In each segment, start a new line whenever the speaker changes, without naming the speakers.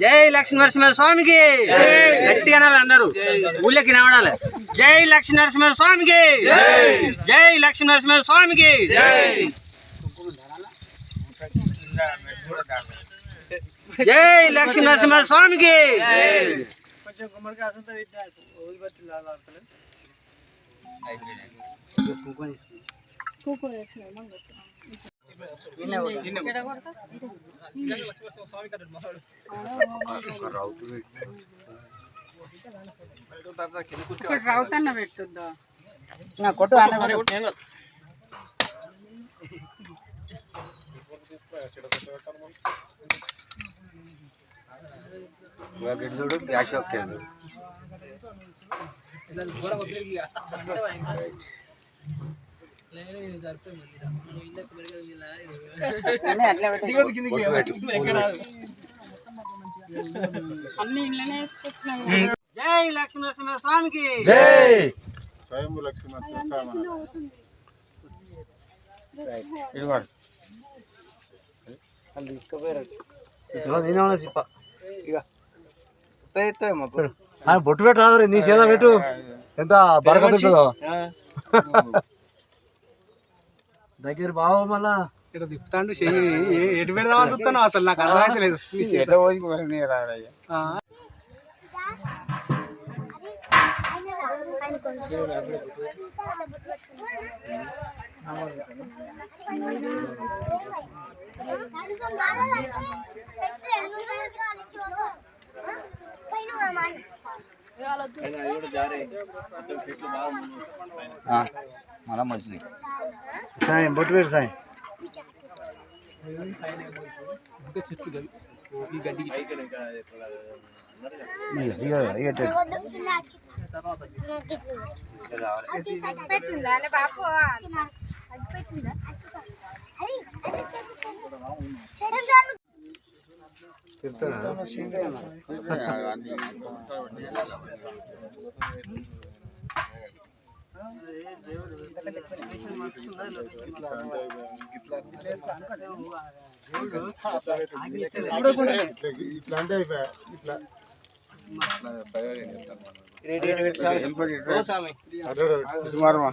జై లక్ష్మీ నరసింహ స్వామికి. గట్టిగా అనాలి అందరూ. ఊళ్ళకి నవడాలి జై లక్ష్మీ నరసింహ స్వామికి. జై లక్ష్మీ నరసింహ స్వామికి జై లక్ష్మీ నరసింహ స్వామికి
ఇక్కడ రౌతన్న పెట్టుద్దా?
కొట్టు
చూడు గ్యాస్ ఓకే
అన్ని ఇంట్లోనే వేసుకొచ్చినాము
జై లక్ష్మీ నరసింహ స్వామికి.
స్వయంభూ లక్ష్మీ
బొట్టు. పెట్టు నీ చేత పెట్టు. ఎంత బరకత ఉంటుందో దగ్గర బావ మళ్ళా
ఇక్కడ తిప్పుతాండు చెయ్యి ఏ- ఎటు పెడదామని చూస్తాను అసలు నాకు అర్థమైతే లేదు
మళ్ళా మంచిది
సాయం బొట్టు పెట్టు సాయం. ఇక
బాపు పెట్టిందా
ఇట్లా అంటే అయిపోయా ఇట్లా సుమారమా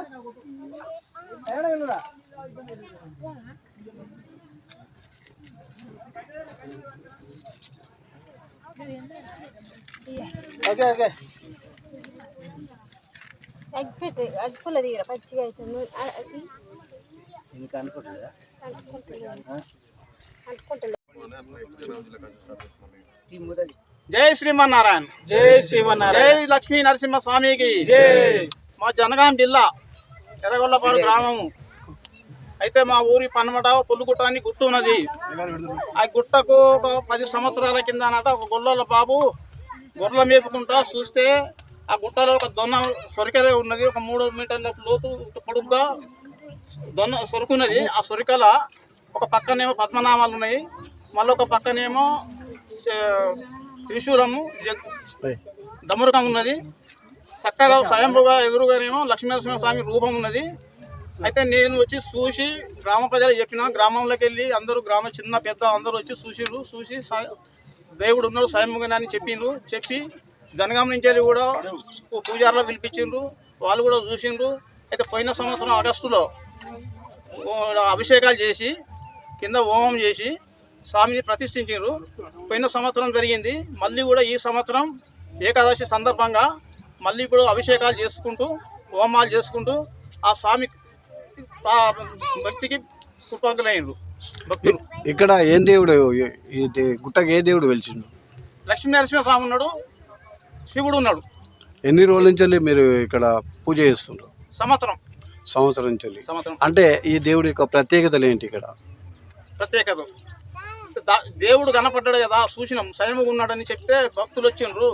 చిన్న బొట్టు పెట్టు
ఎగ్ పెట్టి ఎగ్ పుల్ల దిగర పచ్చిగా అవుతుంది
అనుకుంటుందా
అనుకుంటుంది
జై శ్రీమన్నారాయణ. జై శ్రీమన్నారాయణ. జై లక్ష్మీ నరసింహ స్వామికి జై. మా జనగాం జిల్లా ఎర్రగొల్లపాడు గ్రామము. అయితే మా ఊరి పన్నమట పుల్లుగుట్ట అని గుట్టు ఉన్నది ఆ గుట్టకు ఒక పది సంవత్సరాల కింద అన్నట ఒక గొల్లల బాబు గొర్రెల మేపుకుంటా చూస్తే ఆ గుట్టలో ఒక దొన్న సొరికలే ఉన్నది. ఒక మూడు మీటర్ల లోతు పొడుగ్గా దొన్న సొరుకున్నది. ఆ సొరికల ఒక పక్కనేమో పద్మనామాలు ఉన్నాయి. మళ్ళీ ఒక పక్కనేమో త్రిశూలము డమరుకం ఉన్నది. చక్కగా స్వయంభుగా ఎదురుగానేమో లక్ష్మీనరసింహ స్వామి రూపం ఉన్నది. అయితే నేను వచ్చి చూసి గ్రామ ప్రజలు చెప్పిన గ్రామంలోకి వెళ్ళి అందరూ గ్రామ చిన్న పెద్ద అందరూ వచ్చి చూసిర్రు. చూసి దేవుడు ఉన్నాడు స్వయంభుగా అని చెప్పిండ్రు చెప్పి జనగాం నుంచి కూడా పూజారులో పిలిపించిండ్రు వాళ్ళు కూడా చూసిండ్రు అయితే పోయిన సంవత్సరం ఆగస్టులో అభిషేకాలు చేసి కింద హోమం చేసి స్వామిని ప్రతిష్ఠించారు పోయిన సంవత్సరం జరిగింది. మళ్ళీ కూడా ఈ సంవత్సరం ఏకాదశి సందర్భంగా మళ్ళీ ఇప్పుడు అభిషేకాలు చేసుకుంటూ హోమాలు చేసుకుంటూ ఆ స్వామి భక్తికి కృతజ్ఞులైనరు భక్తులు.
ఇక్కడ ఏం దేవుడు గుట్టకి ఏ దేవుడు వెలిచిండు
లక్ష్మీ నరసింహ స్వామి ఉన్నాడు. శివుడు ఉన్నాడు.
ఎన్ని రోజుల నుంచి మీరు ఇక్కడ పూజ చేస్తుండ్రు?
సంవత్సరం.
సంవత్సరం నుంచి వెళ్ళి
సంవత్సరం.
అంటే ఈ దేవుడి యొక్క ప్రత్యేకతలు ఏంటి ఇక్కడ?
ప్రత్యేకత దేవుడు కనపడ్డాడు కదా చూసినాం. స్వయముగా ఉన్నాడని చెప్తే భక్తులు వచ్చిండ్రు.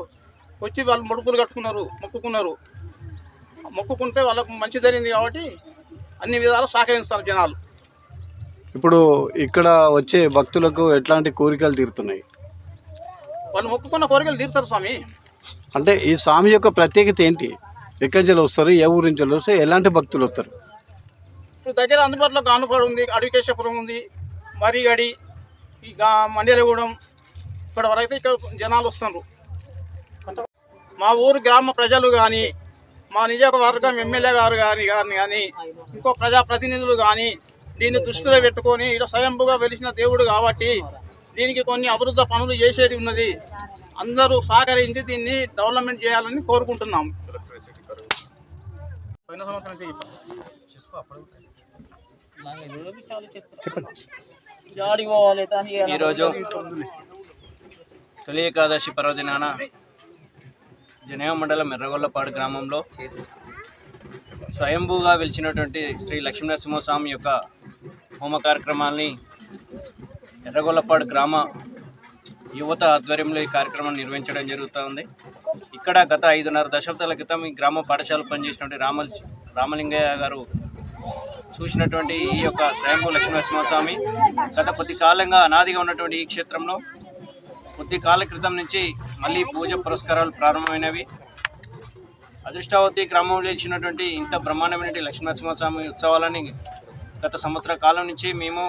వచ్చి వాళ్ళు ముడుపులు కట్టుకున్నారు మొక్కుకున్నారు. మొక్కుకుంటే వాళ్ళకు మంచి జరిగింది కాబట్టి అన్ని విధాలు సహకరిస్తారు జనాలు.
ఇప్పుడు ఇక్కడ వచ్చే భక్తులకు ఎట్లాంటి కోరికలు తీరుతున్నాయి?
వాళ్ళు మొక్కుకున్న కోరికలు తీరుతారు స్వామి.
అంటే ఈ స్వామి యొక్క ప్రత్యేకత ఏంటి? ఎక్కడి నుంచి వస్తారు ఏ ఊరి నుంచి వస్తారు ఎలాంటి భక్తులు వస్తారు?
ఇప్పుడు దగ్గర అందుబాటులో గానుపాడు ఉంది అడికేశపురం ఉంది మరిగడి ఈ గా మండలగూడెం ఇక్కడ వరకు ఇక్కడ జనాలు వస్తున్నారు. మా ఊరు గ్రామ ప్రజలు కానీ మా నియోజకవర్గం ఎమ్మెల్యే గారు కానీ గారిని కానీ ఇంకో ప్రజాప్రతినిధులు కానీ దీన్ని దృష్టిలో పెట్టుకొని ఇక్కడ స్వయంభుగా వెలిసిన దేవుడు కాబట్టి దీనికి కొన్ని అభివృద్ధి పనులు చేసేది ఉన్నది. అందరూ సహకరించి దీన్ని డెవలప్మెంట్ చేయాలని కోరుకుంటున్నాం పోయిన సంవత్సరం అయితే చెప్పాను.
ఈరోజు తొలి ఏకాదశి పర్వదినాన జనయ మండలం ఎర్రగొల్లపాడు గ్రామంలో స్వయంభూగా వెలిచినటువంటి శ్రీ లక్ష్మీనరసింహస్వామి యొక్క హోమ కార్యక్రమాల్ని ఎర్రగొల్లపాడు గ్రామ యువత ఆధ్వర్యంలో ఈ కార్యక్రమం నిర్వహించడం జరుగుతుంది ఇక్కడ గత ఐదున్నర దశాబ్దాల క్రితం ఈ గ్రామ పాఠశాల పనిచేసినటువంటి రామ రామలింగయ్య గారు చూసినటువంటి ఈ యొక్క స్వయంభూ లక్ష్మీనరసింహస్వామి గత కొద్ది కాలంగా అనాదిగా ఉన్నటువంటి ఈ క్షేత్రంలో కొద్ది కాల క్రితం నుంచి మళ్ళీ పూజ పురస్కారాలు ప్రారంభమైనవి. అదృష్టావతి గ్రామంలో ఇచ్చినటువంటి ఇంత బ్రహ్మాండమైనటువంటి లక్ష్మీనరసింహస్వామి ఉత్సవాలని గత సంవత్సర కాలం నుంచి మేము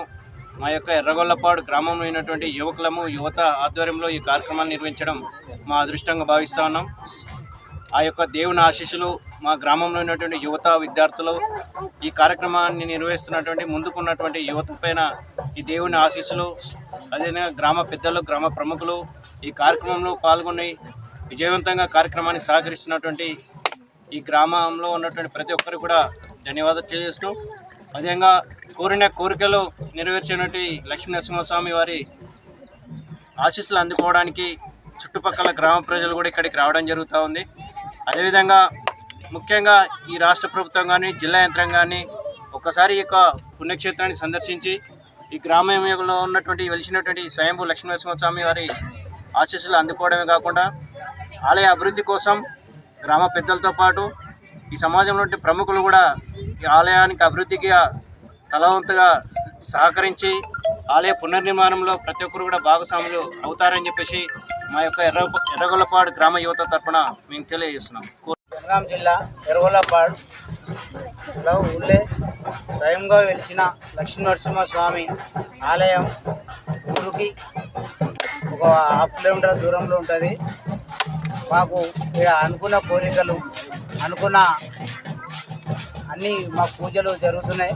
మా యొక్క ఎర్రగొల్లపాడు గ్రామంలో ఉన్నటువంటి యువకులము యువత ఆధ్వర్యంలో ఈ కార్యక్రమాన్ని నిర్వహించడం మా అదృష్టంగా భావిస్తా ఉన్నాం. ఆ యొక్క దేవుని ఆశీస్సులు మా గ్రామంలో ఉన్నటువంటి యువత విద్యార్థులు ఈ కార్యక్రమాన్ని నిర్వహిస్తున్నటువంటి ముందుకున్నటువంటి యువత పైన ఈ దేవుని ఆశీస్సులు అదేవిధంగా గ్రామ పెద్దలు గ్రామ ప్రముఖులు ఈ కార్యక్రమంలో పాల్గొని విజయవంతంగా కార్యక్రమాన్ని సహకరిస్తున్నటువంటి ఈ గ్రామంలో ఉన్నటువంటి ప్రతి ఒక్కరు కూడా ధన్యవాదాలు తెలియజేస్తూ అదేవిధంగా కోరిన కోరికలు నెరవేర్చినటువంటి లక్ష్మీ నరసింహస్వామి వారి ఆశీస్సులు అందుకోవడానికి చుట్టుపక్కల గ్రామ ప్రజలు కూడా ఇక్కడికి రావడం జరుగుతూ ఉంది. అదేవిధంగా ముఖ్యంగా ఈ రాష్ట్ర ప్రభుత్వం కానీ జిల్లా యంత్రాంగాన్ని ఒకసారి ఈ యొక్క పుణ్యక్షేత్రాన్ని సందర్శించి ఈ గ్రామంలో ఉన్నటువంటి వెలిసినటువంటి స్వయంభూ లక్ష్మీనరసింహస్వామి వారి ఆశీస్సులు అందుకోవడమే కాకుండా ఆలయ అభివృద్ధి కోసం గ్రామ పెద్దలతో పాటు ఈ సమాజంలో ప్రముఖులు కూడా ఈ ఆలయానికి అభివృద్ధికి తలవంతుగా సహకరించి ఆలయ పునర్నిర్మాణంలో ప్రతి ఒక్కరు కూడా భాగస్వాములు అవుతారని చెప్పేసి మా యొక్క ఎర్ర ఎర్రగొల్లపాడు గ్రామ యువత తరఫున మేము తెలియజేస్తున్నాం.
జనగాం జిల్లా ఎర్రగొల్లపాడులో ఊళ్ళే స్వయంగా వెలిసిన లక్ష్మీనరసింహ స్వామి ఆలయం ఊరికి ఒక హాఫ్ కిలోమీటర్ దూరంలో ఉంటుంది. మాకు అనుకున్న కోరికలు అనుకున్న అన్నీ మా పూజలు జరుగుతున్నాయి.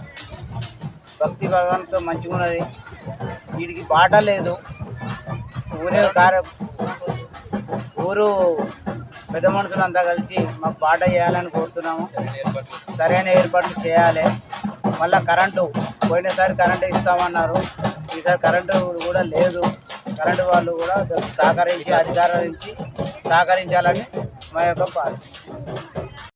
భక్తి భగవంతో మంచిగా ఉన్నది వీడికి బాట లేదు. ఊరే కార్య ఊరు పెద్ద మనుషులంతా కలిసి మాకు బాట చేయాలని కోరుతున్నాము. సరైన ఏర్పాట్లు చేయాలి. మళ్ళీ కరెంటు పోయినసారి కరెంటు ఇస్తామన్నారు. ఈసారి కరెంటు కూడా లేదు. కరెంటు వాళ్ళు కూడా సహకరించి అధికారించి సహకరించాలని మా యొక్క